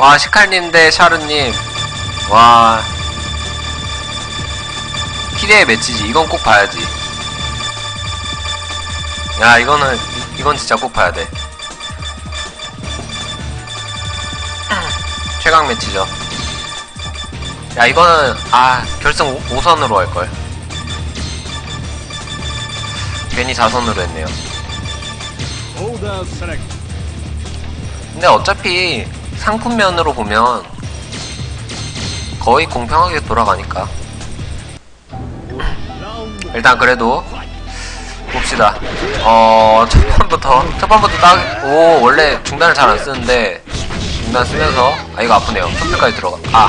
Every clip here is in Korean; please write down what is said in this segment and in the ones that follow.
와 시칼님 대 샤르님. 와. 희대의 매치지. 이건 꼭 봐야지. 야 이거는 이- 이건 진짜 꼭 봐야 돼. 최강 매치죠. 야 이거는 아 결승 5, 선으로 할걸. 괜히 4선으로 했네요. 근데 어차피 상품면으로 보면 거의 공평하게 돌아가니까. 일단 그래도 봅시다. 어 첫판부터 첫판부터 딱 오 원래 중단을 잘 안 쓰는데 중단 쓰면서 아 이거 아프네요. 첫판까지 들어가. 아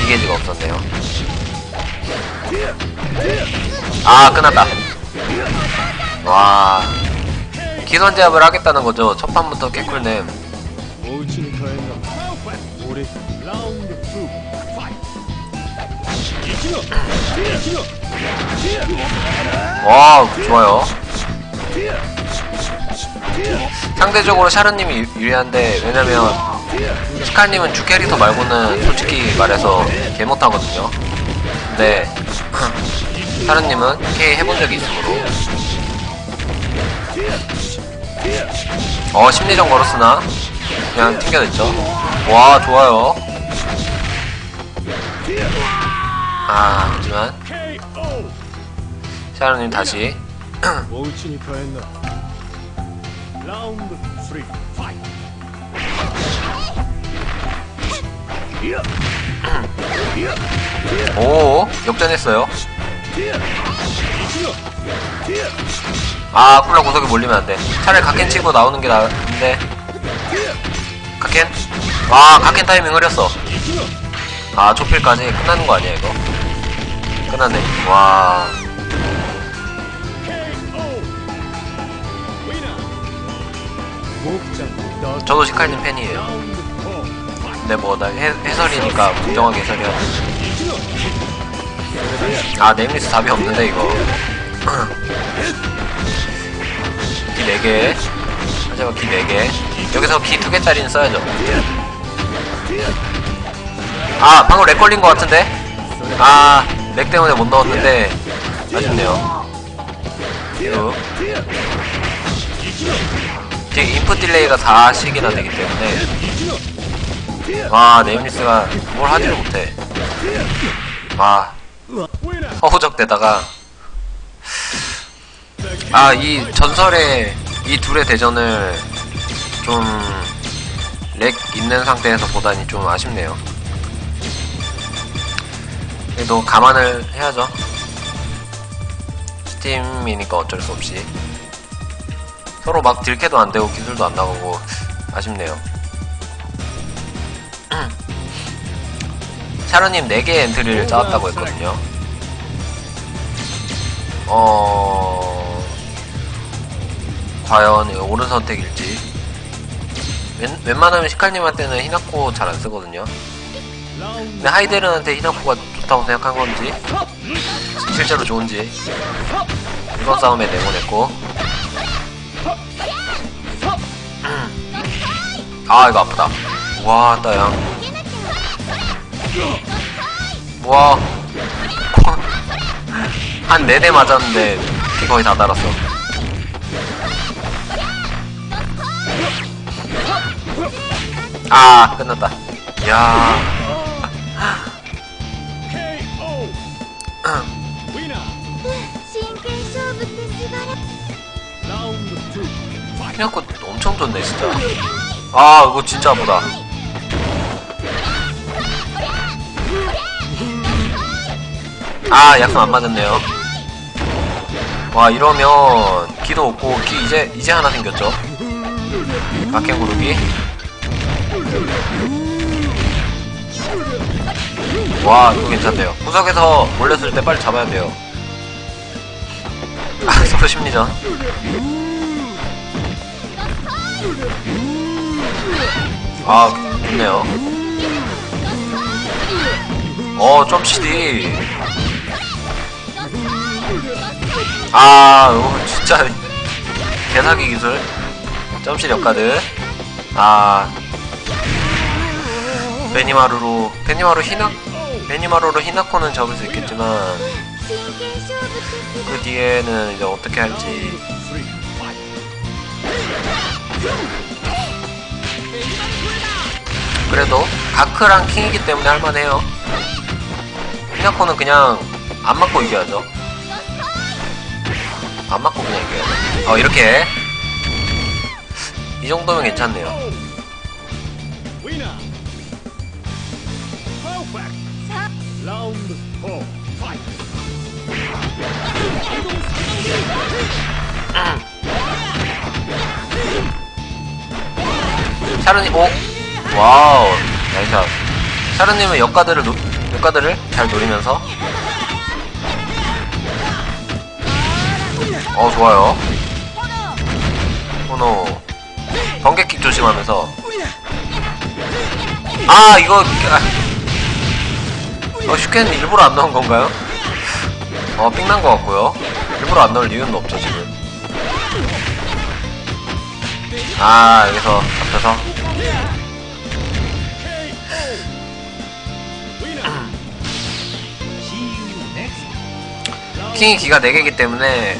기계지가 없었네요. 아 끝났다. 와 기선제압을 하겠다는 거죠. 첫판부터 개꿀냄 와 좋아요. 상대적으로 샤르님이 유- 유리한데 왜냐면 시칼님은 주 캐릭터 말고는 솔직히 말해서 개 못하거든요. 근데 샤르님은 K 해본 적이 있으므로. 어 심리전 걸었으나 그냥 튕겨냈죠. 와 좋아요 아 하지만. 샤르님 다시. 오 역전했어요. 아 콜라 구석에 몰리면 안돼. 차라리 각캔 치고 나오는게 나은데. 각캔 아 각캔 타이밍 흐렸어. 아 초필까지 끝나는거 아니야 이거? 끝났네. 와. 저도 시카이는 팬이에요. 근데 뭐 나 해설이니까 공정하게 해설이야. 아 네임리스 답이 없는데 이거. 키 4개. 하지만 키 4개. 여기서 키 2개짜리는 써야죠. 아 방금 렉 걸린 것 같은데? 아. 렉 때문에 못 넣었는데 아쉽네요. 이거 이제 인풋 딜레이가 4식이나 되기 때문에 와 네임리스가 뭘 하지도 못해. 와 허우적 되다가. 아 이 전설의 이 둘의 대전을 좀 렉 있는 상태에서 보다니 좀 아쉽네요. 그래도 감안을 해야죠. 스팀이니까 어쩔 수 없이. 서로 막 딜캐도 안 되고 기술도 안 나오고, 아쉽네요. 차로님 4개의 엔트리를 짜왔다고 했거든요. 어... 과연 옳은 선택일지 웬, 웬만하면 시칼님한테는 히나코 잘 안쓰거든요 근데 하이데르한테 히나코가 좋다고 생각한 건지 실제로 좋은지. 이번 싸움에 내보냈고. 아 이거 아프다. 와 따양. 와. 한 4대 맞았는데 피 거의 다 달았어. 아 끝났다. 야 피나코 엄청 좋네 진짜. 아 이거 진짜 아프다. 아 약간 안 맞았네요. 와 이러면 기도 없고 기 이제 이제 하나 생겼죠? 마켄 구르기 와 이거 괜찮네요. 구석에서 몰렸을 때 빨리 잡아야 돼요. 아 서로 심리전 아 좋네요. 어 점CD 아 이거 진짜. 개사기 기술. 점실 역가드. 아. 베니마루로 베니마루 히나 매니마로로 히나코는 잡을 수 있겠지만 그 뒤에는 이제 어떻게 할지. 그래도 다크랑 킹이기 때문에 할만해요. 히나코는 그냥 안 맞고 이겨야죠. 안 맞고 그냥 이겨야죠. 어 이렇게. 이 정도면 괜찮네요. 샤르님 오 와우 나이샷. 샤르님은 역가들을 노, 역가들을 잘 노리면서 어 좋아요. 호노 번개킥 조심하면서 아 이거 아. 어 슈켄 일부러 안 넣은 건가요? 어 삥난 것 같고요. 일부러 안 넣을 이유는 없죠 지금. 아 여기서 잡혀서 킹이 기가 4개이기 때문에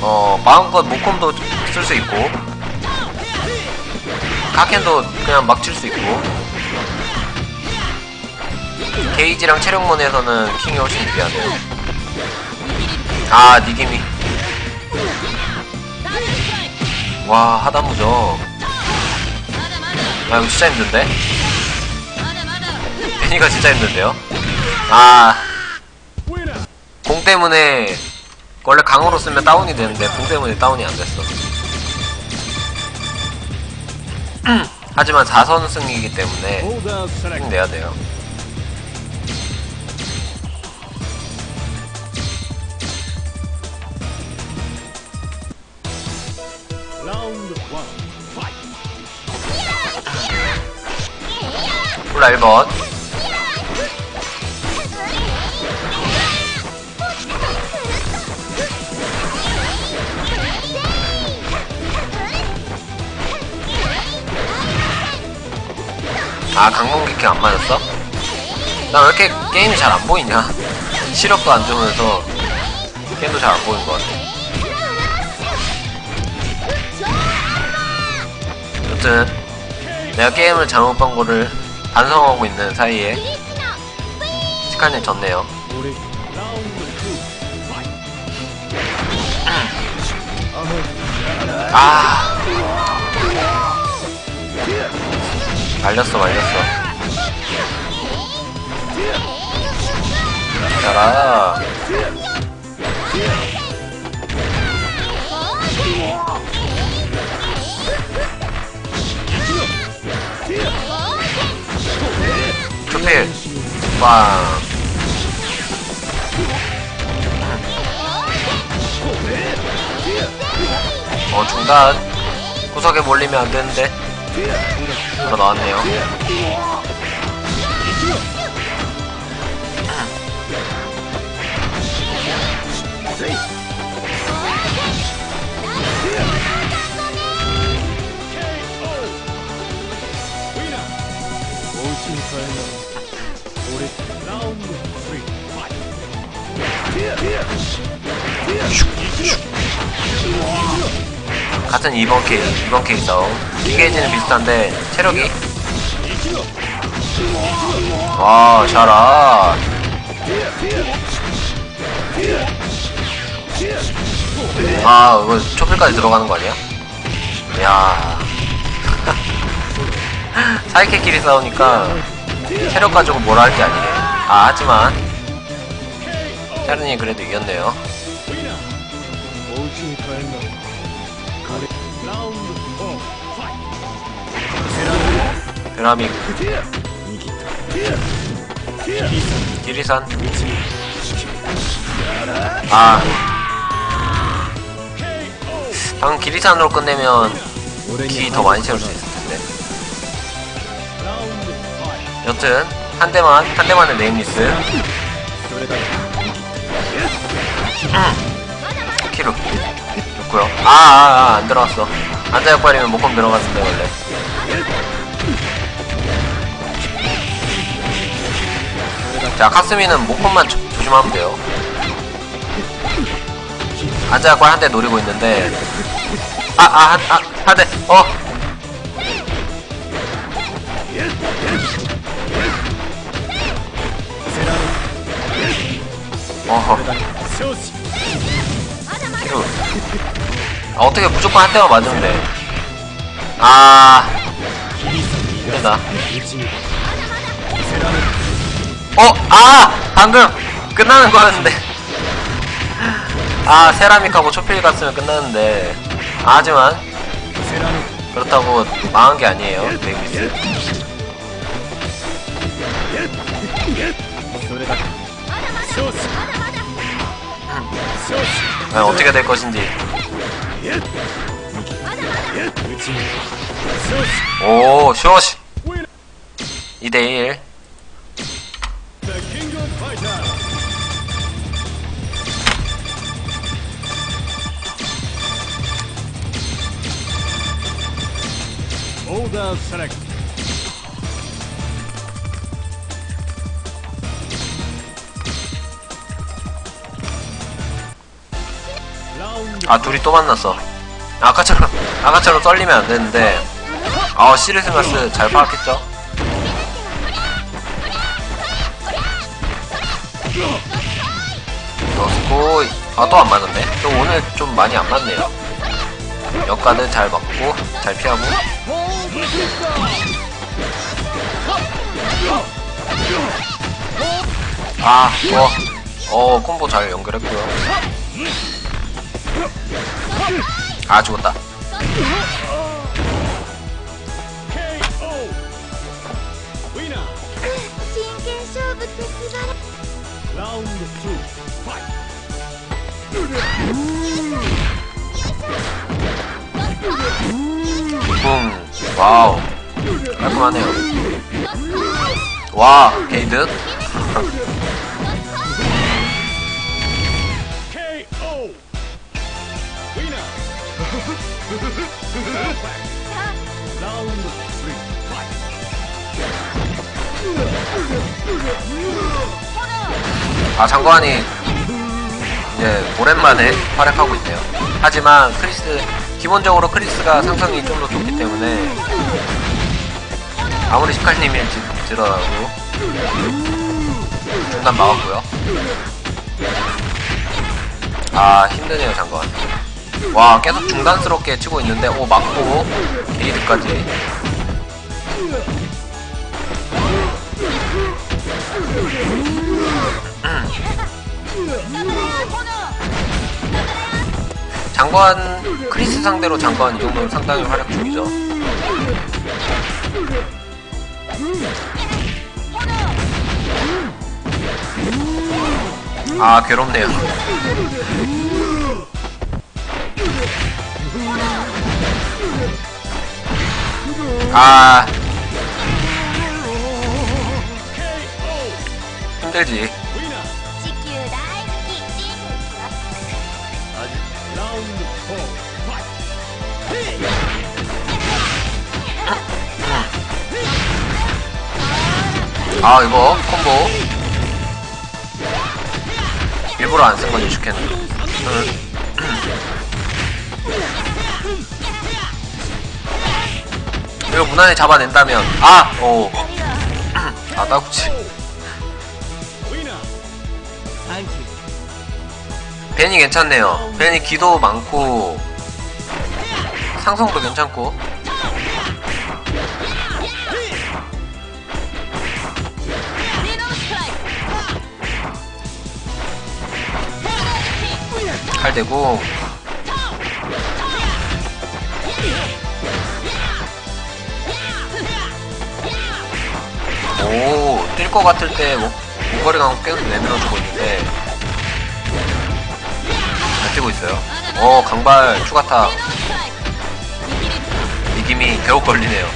어 마음껏 모콤도 쓸 수 있고 카켄도 그냥 막 칠 수 있고 게이지랑 체력몬에서는 킹이 훨씬 유리하네요 아 니김이 와 하단무죠 아 이거 진짜 힘든데 베니가 진짜 힘든데요 아 Winner. 공 때문에 원래 강으로 쓰면 다운이 되는데 공 때문에 다운이 안 됐어. 하지만 4선 승이기 때문에 Hold out select. 꼭 내야 돼요. 콜라 1번. 아 강공기킹 안 맞았어? 나 왜 이렇게 게임이 잘 안 보이냐? 시력도 안 좋으면서 게임도 잘 안 보이는 것 같아. 여튼 내가 게임을 잘못 본 거를 반성하고 있는 사이에 시간이 졌네요. 아. 말렸어 말렸어. 자라 필 빵 어 중단. 구석에 몰리면 안 되는데. 들어 나왔네요 같은 2번 케이 2번 케이 싸움 킹게이지는 비슷한데 체력이? 와 샤라 아 이거 초필까지 들어가는 거 아니야? 야. 사이캐끼리 싸우니까 체력 가지고 뭐라 할 게 아니래 아 하지만 차르니 그래도 이겼네요. 드라믹 기리산. 아. 방금 기리산으로 끝내면 기 더 많이 채울 수 있어 여튼 한 대만 한 대만의 네임리스. 키루 좋고요. 아아 아, 아, 아 들어갔어. 안자역발이면 목검 들어갔는데 원래. 자 카스미는 목검만 조심하면 돼요. 안자역발 한 대 노리고 있는데. 아아한아 한대 아, 어? 어허. 아, 어떻게 무조건 한 대만 맞는데 아. 힘들다. 어! 아! 방금! 끝나는 거였는데. 아, 세라믹하고 초필 갔으면 끝났는데. 아, 하지만. 그렇다고 망한 게 아니에요, 베이비스. 과연 어떻게 될 것인지. 오 쇼시. 2대1 오더 셀렉트 아, 둘이 또 만났어. 아까처럼, 아까처럼 떨리면 안 되는데. 아, 시리스마스 잘 파악했죠? 넣고, 아, 또 안 맞았네. 또 오늘 좀 많이 안 맞네요. 역가는 잘 맞고, 잘 피하고. 아, 어, 어, 콤보 잘 연결했고요. 아 죽었다. 붕. 와우. 깔끔하네요. 와 게이드 아, 장관이 이제 오랜만에 활약하고 있네요. 하지만 크리스, 기본적으로 크리스가 상성이 좀 더 좋기 때문에 아무리 시칼님일지 들어라고 중단 막았고요. 아, 힘드네요, 장관. 와, 계속 중단스럽게 치고 있는데, 오, 맞고, 게이드까지. 장관 크리스 상대로 장관 이 정도면 상당히 활약 중이죠. 아 괴롭네요. 아 힘들지. 아 이거 콤보 일부러 안 쓴거지 죽겠네 응. 음. 이거 무난히 잡아낸다면 아! 오. 아 따구치 벤이 괜찮네요 벤이 기도 많고 상성도 괜찮고 칼대고 오, 뛸 것 같을 때 목, 목걸이 강계속 내밀어주고 있는데 잘 뛰고 있어요. 어, 강발 추가타 이김이 배우 걸리네요.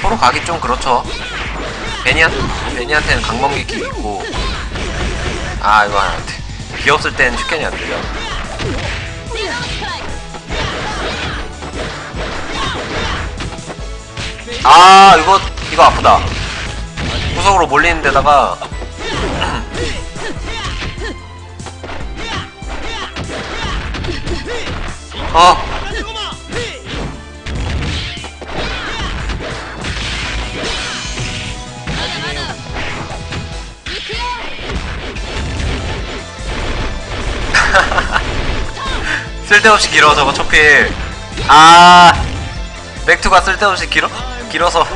서로 가기 좀 그렇죠. 베니한 베니한테는 강번기 킥 있고 아 이거 안 돼. 비었을 땐 슈ken이 안 되죠. 아 이거 이거 아프다 구석으로 몰리는 데다가 어 쓸데없이 길어 저거 초필 아 맥투가 쓸데없이 길어 길어서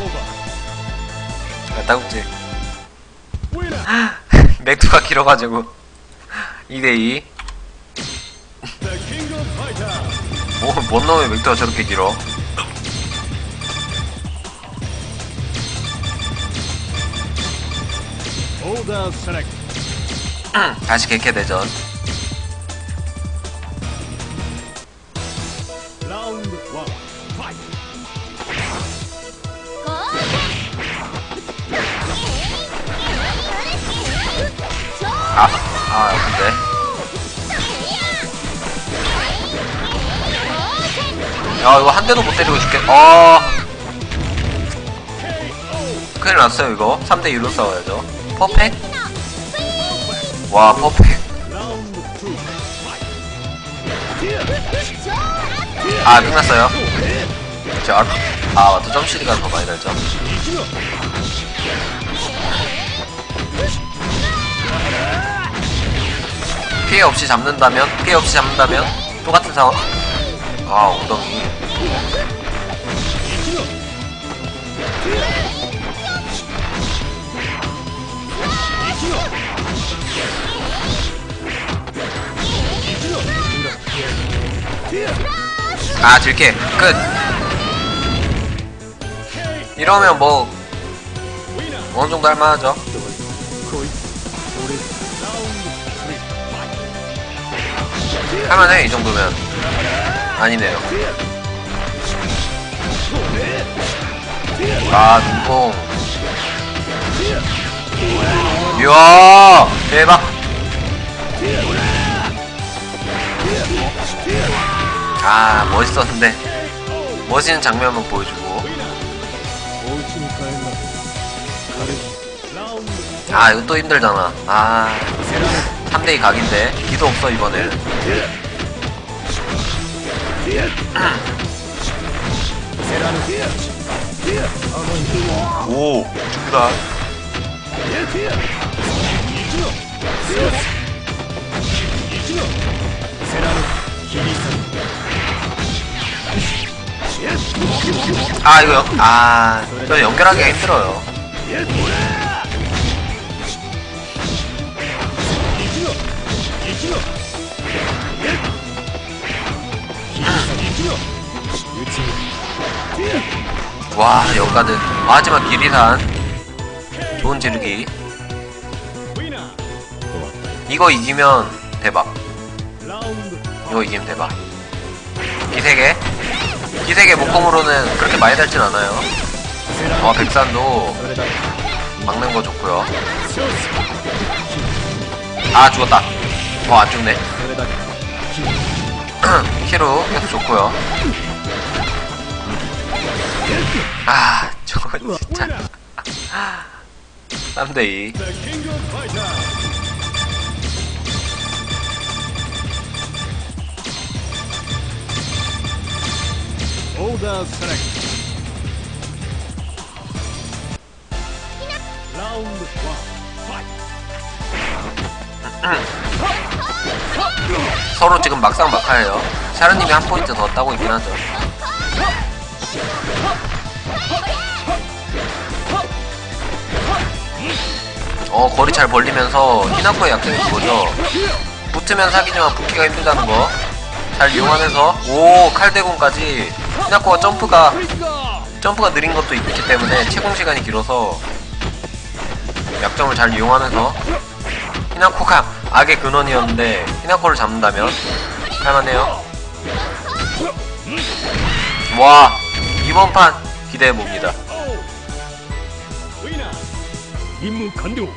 아, 따국지. 맥투가 길어가지고 2대2 The King of Fighters. 뭐, 뭔 놈의 맥투가 저렇게 길어. 다시 개캐 대전 아, 아 아픈데. 야 이거 한 대도 못 때리고 죽겠 어! 큰일 났어요 이거. 3대 2로 싸워야죠. 퍼펙? 와 퍼펙. 아 끝났어요. 저, 아 맞다. 점시리가 더 많이 달죠 없이 잡는다면? 피해 없이 잡는다면? 똑같은 상황? 아 엉덩이. 아 들게. 끝. 이러면 뭐 Winner. 어느 정도 할만하죠 할만해 이 정도면. 아니네요. 아 눈뽕. 이야 대박. 아 멋있었는데. 멋있는 장면만 보여주고. 아 이거 또 힘들잖아. 아. 3대2 각인데 기도 없어 이번엔. 오 죽다. 아 이거 연, 아 이거 연결하기가 힘들어요 와 아, 하지만 기리산. 좋은 지르기. 이거 이기면 대박. 이거 이기면 대박. 기세계? 기세계 목공으로는 그렇게 많이 달진 않아요. 아 백산도 막는 거 좋고요. 아 죽었다. 어안 죽네. 키로 계속 좋고요 아 저거 진짜 3대2 The King of Fighters. Order select. Round one. Fight. 서로 지금 막상 막하예요 샤르님이 한 포인트 더 따고 있긴 하죠 어 거리 잘 벌리면서 히나코의 약점이 그거죠? 붙으면 사기지만 붙기가 힘들다는 거. 잘 이용하면서. 오 칼대공까지. 히나코가 점프가 점프가 느린 것도 있기 때문에 채공 시간이 길어서 약점을 잘 이용하면서. 히나코가 악의 근원이었는데 히나코를 잡는다면 할만해요. 와 이번 판 기대해 봅니다. Winner. 임무 완료.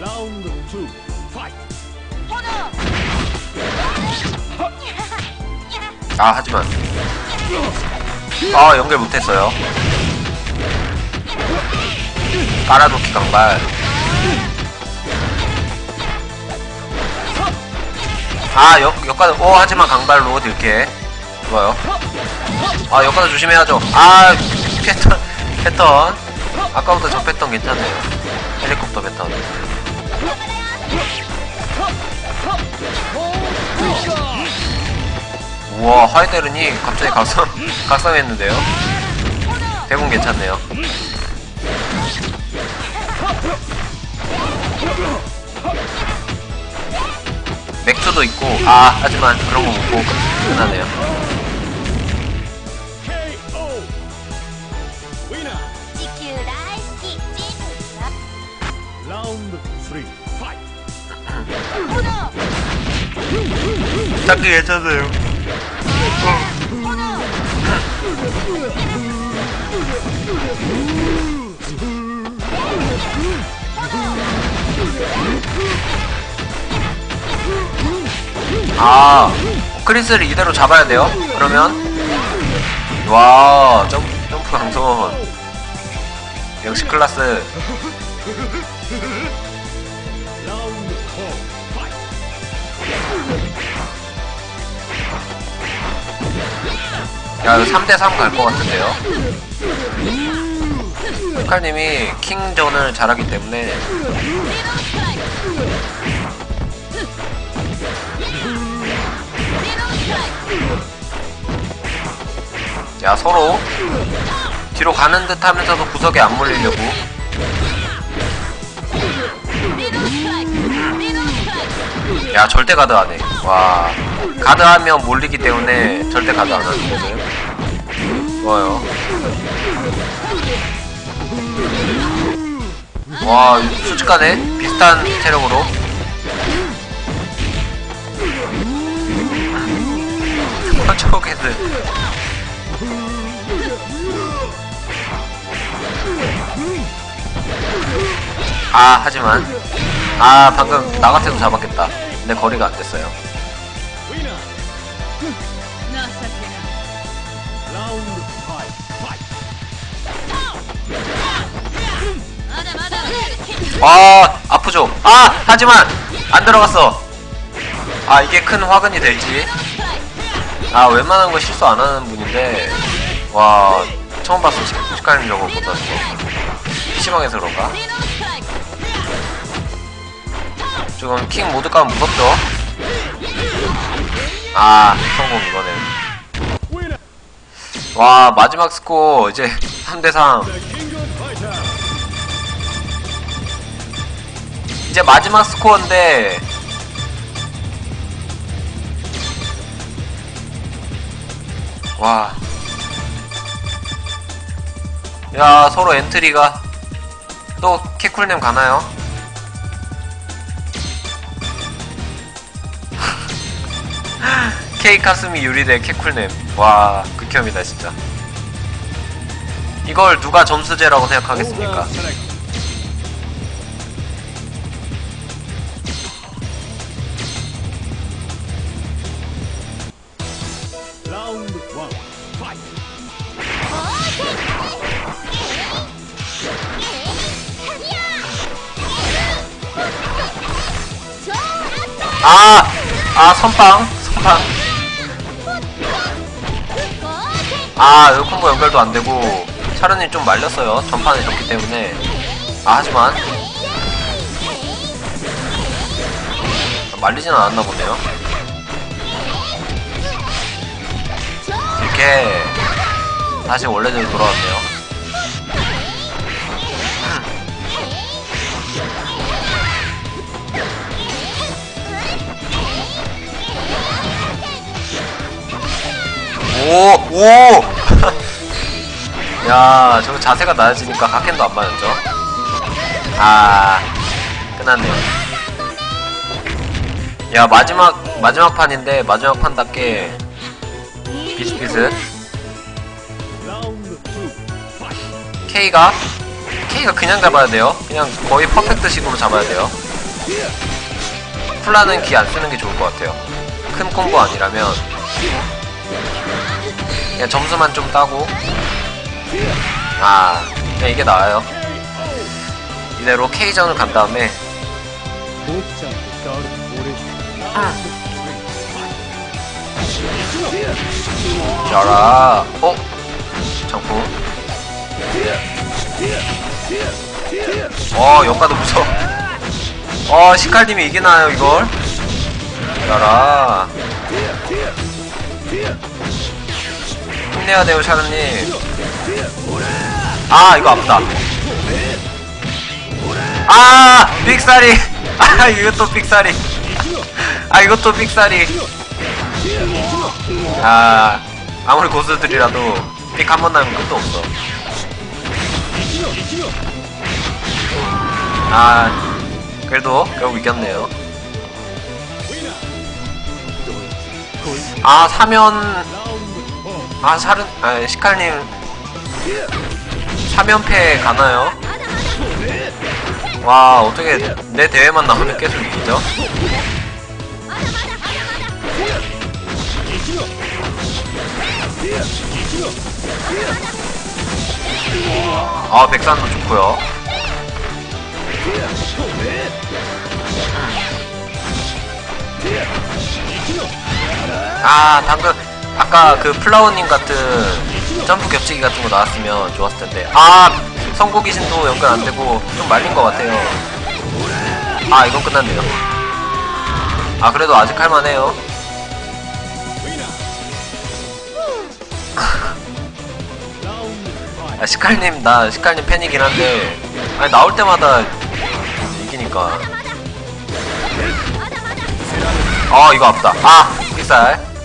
라운드 2. 파이트. 아 하지만. 아 연결 못했어요. 깔아놓기 강발. 아 역, 역가드 오 하지만 강발로 딜게. 좋아요. 아 역가드 조심해야죠. 아 패턴 패턴 아까부터 저 패턴 괜찮네요. 헬리콥터 패턴 우와 하이데른이 갑자기 각성 각성했는데요? 대군 괜찮네요. 맥주도 있고 아 하지만 그런 거 끝- 끝나네요 딱 괜찮아요. 아 크리스를 이대로 잡아야 돼요? 그러면? 와 점, 점프 강손 역시 클라스 야 이거 3대3 갈 것 같은데요. 칼님이 킹전을 잘하기 때문에. 야 서로 뒤로 가는 듯 하면서도 구석에 안 몰리려고. 야 절대 가드 안해 와 가드 하면 몰리기 때문에 절대 가드 안 하는 거예요 좋아요. 와 솔직하네? 비슷한 체력으로. 초게스 아 하지만. 아 방금 나 같아도 잡았겠다. 근데 거리가 안 됐어요 아 아프죠. 아 하지만 안 들어갔어. 아 이게 큰 화근이 될지. 아 웬만한 거 실수 안 하는 분인데. 와 처음 봤어. 시- 시카님 저거 못하는 거 PC방에서 그런가? 지금 킹 모드 가면 무섭죠? 아 성공 이거는. 와 마지막 스코어 이제 3대3 이제 마지막 스코어인데 와. 야, 서로 엔트리가 또 캐쿨님 가나요? 케이 카스미 유리대 캐쿨님. 와, 극혐이다, 진짜. 이걸 누가 점수제라고 생각하겠습니까? 아! 아, 선빵. 선빵. 아, 여기 콤보 연결도 안 되고, 차르님 좀 말렸어요. 전판에 졌기 때문에. 아, 하지만. 말리진 않았나 보네요. 이렇게, 다시 원래대로 돌아왔네요. 오! 오! 야, 저거 자세가 낮아지니까 각캔도 안 맞았죠? 아, 끝났네요. 야, 마지막, 마지막 판인데, 마지막 판답게 비슷비슷. K가, K가 그냥 잡아야 돼요. 그냥 거의 퍼펙트 식으로 잡아야 돼요. 쿨라는 기 안 쓰는 게 좋을 것 같아요. 큰 콤보 아니라면. 그냥 점수만 좀 따고. 아 그냥 이게 나아요. 이제 로케이전을 간 다음에. 자라 어? 장포 어 역가도 무서워. 어 시칼님이 이기나요 이걸? 자라 힘내야 돼요 샤르님. 아 이거 아프다. 아 빅사리. 아 이것도 빅사리. 아 이것도 빅사리. 아 아무리 고수들이라도 픽한번 나면 끝도 없어. 아 그래도 결국 이겼네요. 아 사면 아 사른 아 시칼님 사면패 가나요? 와 어떻게 내 대회만 나오면 계속 이기죠? 아 백산도 좋고요 아 방금 아까 그 플라워님 같은 점프 겹치기 같은 거 나왔으면 좋았을 텐데. 아 성고 귀신도 연결 안 되고 좀 말린 것 같아요. 아 이건 끝났네요. 아 그래도 아직 할만해요. 아 시칼님 나 시칼님 팬이긴 한데 아니 나올 때마다 이기니까. 아 이거 아프다. 아 픽살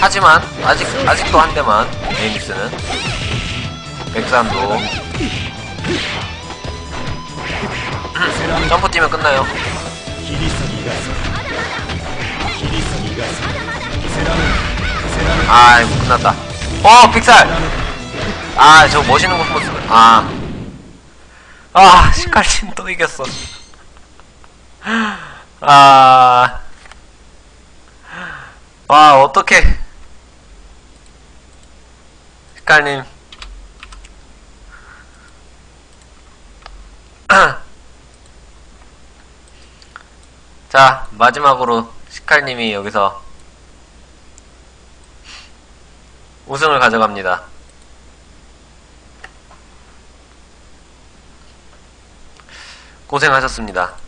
하지만 아직 아직도 한 대만 에이닉스는 백산도 음, 점프 뛰면 끝나요. 아, 이거 끝났다. 어 픽살. 아 저 멋있는 곳 모습. 아. 아 시칼신 또 이겼어. 아. 와, 어떡해. 시칼님. 자, 마지막으로 시칼님이 여기서 우승을 가져갑니다. 고생하셨습니다.